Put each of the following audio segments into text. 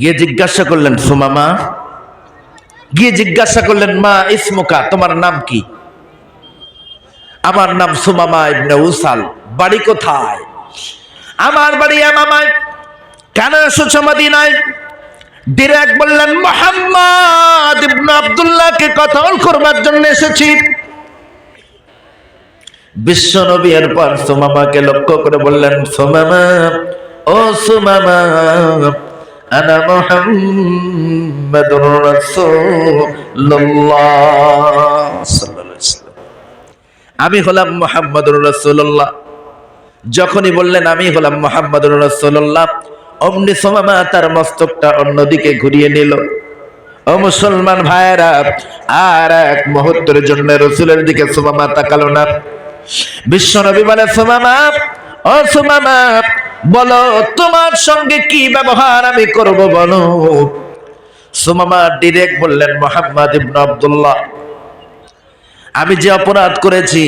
গিয়ে জিজ্ঞাসা করলেন, সুমামা, গিয়ে জিজ্ঞাসা করলেন, মা, ইসমুকা, তোমার নাম কি? আমার নাম সুমামা ইবনে উসাল, বাড়ি কোথায়? আমার বাড়ি আমামায় কেন এসেছ মদিনায়? ডিরেক্ট বললেন, মোহাম্মদ ইবনে আব্দুল্লাহকে কতল করবার জন্য এসেছি। বিশ্ব নবী এরপর সুমামাকে লক্ষ্য করে বললেন, সুমামা, ও সুমামা মুহাম্মাদুর রাসূলুল্লাহ সাল্লাল্লাহু আলাইহি ওয়াসাল্লাম। আমি হলাম মোহাম্মদুর রাসূলুল্লাহ। যখনই বললেন আমি হলাম মোহাম্মদুর রাসূলুল্লাহ, অমনি সোমামা তার মস্তকটা অন্যদিকে ঘুরিয়ে নিল। ও মুসলমান ভাইয়েরা, আর এক মুহূর্তের জন্য রসুলের দিকে সোমামা তাকালো না। বিশ্ব নবী বলে, সোমামা, ও সোমামা বলো, তোমার সঙ্গে কি ব্যবহার আমি করব বলো? সোমামা ডিরেক্ট বললেন, মোহাম্মদ ইবনে আব্দুল্লাহ, আমি যে অপরাধ করেছি,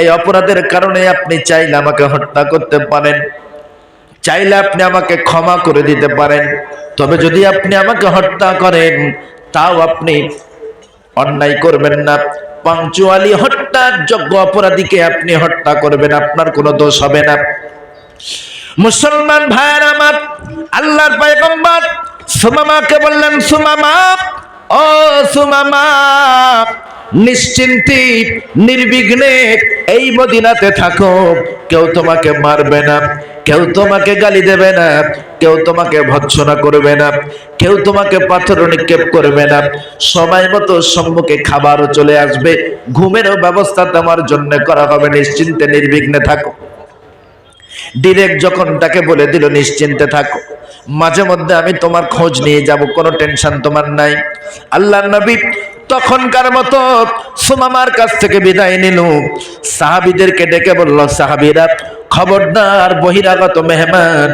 এই অপরাধের কারণে আপনি চাইলে আমাকে হত্যা করতে পারেন, চাইলে আপনি আমাকে ক্ষমা করে দিতে পারেন, তবে যদি আপনি আমাকে হত্যা করেন, তাও আপনি অন্যায় করবেন না। পাঞ্চুয়ালি হত্যার যোগ্য অপরাধীকে আপনি হত্যা করবেন, আপনার কোনো দোষ হবে না। মুসলমান ভাইয়ের আমার, আল্লাহর পয়গম্বর। সুমামাকে বললেন, সুমামা, ও সুমামা, নিশ্চিন্তি, নির্বিঘ্নে এই মদিনাতে থাকো। কেউ তোমাকে মারবে না, কেউ তোমাকে গালি দেবে না, কেউ তোমাকে ভৎসনা করবে না, কেউ তোমাকে পাথর নিক্ষেপ করবে না। সময় মতো সম্মুখে খাবারও চলে আসবে। ঘুমেরও ব্যবস্থা তোমার জন্য করা হবে। নিশ্চিন্তে, নির্বিঘ্নে থাকো। ডিরেক্ট যখন তাকে বলে দিল, নিশ্চিন্তে থাকো। মাঝে মধ্যে আমি তোমার খোঁজ নিয়ে যাব, কোনো টেনশন তোমার নাই। আল্লাহ নবী তখনকার মতো সুমামার কাছ থেকে বিদায় নিল। সাহাবিদেরকে ডেকে বলল, সাহাবিরা, খবরদার, বহিরাগত মেহমান,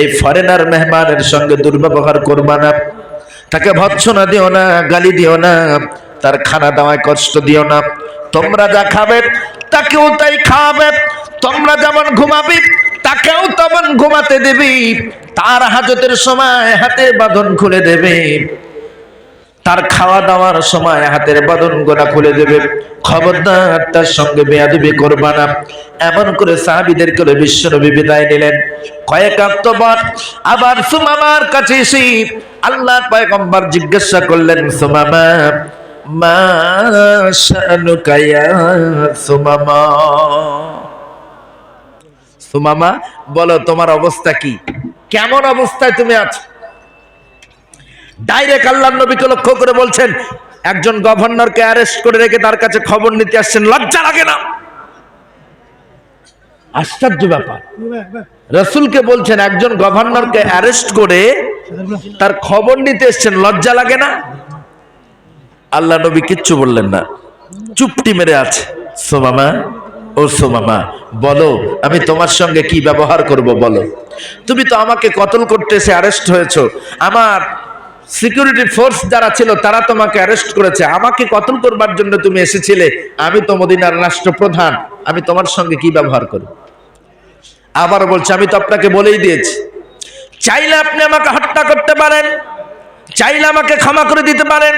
এই ফরেনার মেহমানের সঙ্গে দুর্ব্যবহার করবা না। তাকে ভৎসনা দিও না, গালি দিও না, তার খানা দাওয়ায় কষ্ট দিও না। তোমরা যা খাবে, তাকেও তাই খাওয়াবে। তোমরা যেমন ঘুমাবি তেমন ঘুমাতে দিবি, তার হাজতের সময় হাতে বাঁধন খুলে দেবে। তার খাওয়া দাওয়ার সময় হাতের বাঁধন গোনা খুলে দেবে। খবরদার তার সঙ্গে বেয়াদবি করবা না। এমন করে সাহাবিদের করে বিশ্বনবী বিদায় নিলেন। কয়েক আত্মবার আবার সুমামার কাছে এসে আল্লাহর পয়গম্বর জিজ্ঞাসা করলেন, সুমামা, মা সুমামা? সুমামা বলো, তোমার অবস্থা কি? কেমন অবস্থায় তুমি আছো? ডাইরেক্ট আল্লাহ নবীকে লক্ষ্য করে বলছেন, একজন গভর্নরকে অ্যারেস্ট করে রেখে তার কাছে খবর নিতে আসছেন, লজ্জা লাগে না। আশ্চর্য ব্যাপার। রসুলকে বলছেন, একজন গভর্নরকে অ্যারেস্ট করে তার খবর নিতে এসছেন, লজ্জা লাগে না? আল্লাহ নবী কিচ্ছু বললেন না। চুপটি মেরে আছে। সোমামা ও সোমামা, বলো, আমি তোমার সঙ্গে কি ব্যবহার করব, বলো। তুমি তো আমাকে কতল করতে এসে অ্যারেস্ট হয়েছ। আমার সিকিউরিটি ফোর্স যারা ছিল, তারা তোমাকে অ্যারেস্ট করেছে। আমাকে কতল করবার জন্য তুমি এসেছিলে? আমি তো মদিনার রাষ্ট্রপ্রধান, আমি তোমার সঙ্গে কি ব্যবহার করব? আবার বলছে, আমি তো আপনাকে বলেই দিয়েছি। চাইলে আপনি আমাকে হত্যা করতে পারেন, চাইলে আমাকে ক্ষমা করে দিতে পারেন।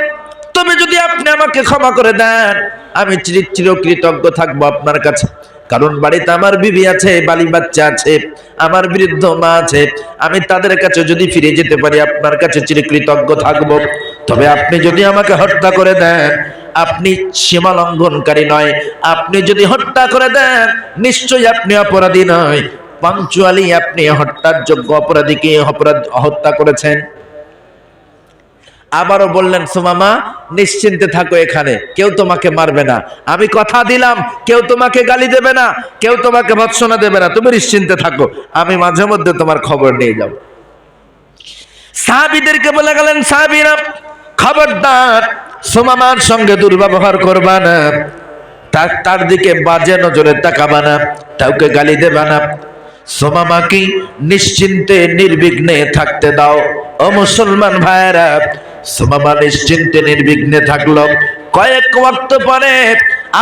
তবে যদি আপনি আমাকে ক্ষমা করে দেন, আমি চির- চিরকৃতজ্ঞ থাকব আপনার কাছে। কারণ বাড়িতে আমার বিবি আছে, বালি বাচ্চা আছে, আমার বৃদ্ধ মা আছে, আমি তাদের কাছে যদি ফিরে যেতে পারি, আপনার কাছে চিরকৃতজ্ঞ থাকব। তবে আপনি যদি আমাকে হত্যা করে দেন, আপনি সীমা লঙ্ঘনকারী নয়। আপনি যদি হত্যা করে দেন, নিশ্চয়ই আপনি অপরাধী নয়। পাঞ্চুয়ালি আপনি হত্যার যোগ্য অপরাধীকে অপরাধ হত্যা করেছেন। আবারও বললেন, সুমামা, নিশ্চিন্তে থাকো এখানে, কেউ তোমাকে মারবে না। আমি কথা দিলাম, কেউ তোমাকে গালি দেবে না, কেউ তোমাকে ভৎসনা দেবে না, তুমি নিশ্চিন্তে থাকো, আমি মাঝে মধ্যে তোমার খবর নিয়ে যাব। সাহাবিদেরকে বলে গেলেন, সাহাবিরা, খবরদার, সুমামার সঙ্গে দুর্ব্যবহার করবা না, তার তার দিকে বাজে নজরে তাকাবা না, কাউকে গালি দেবা না। সোমামাকে নিশ্চিন্তে, নির্বিঘ্নে থাকতে দাও। ও মুসলমান ভাইয়েরা সোমামা নিশ্চিন্তে নির্বিঘ্নে থাকল। কয়েক ওয়াক্ত পরে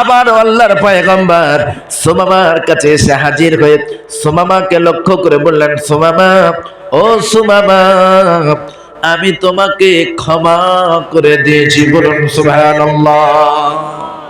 আবার আল্লাহর পয়গম্বর সোমামার কাছে এসে হাজির হয়ে সোমামাকে লক্ষ্য করে বললেন, সোমামা, ও সুমামা, আমি তোমাকে ক্ষমা করে দিয়েছি বলুন, সুবহানাল্লাহ।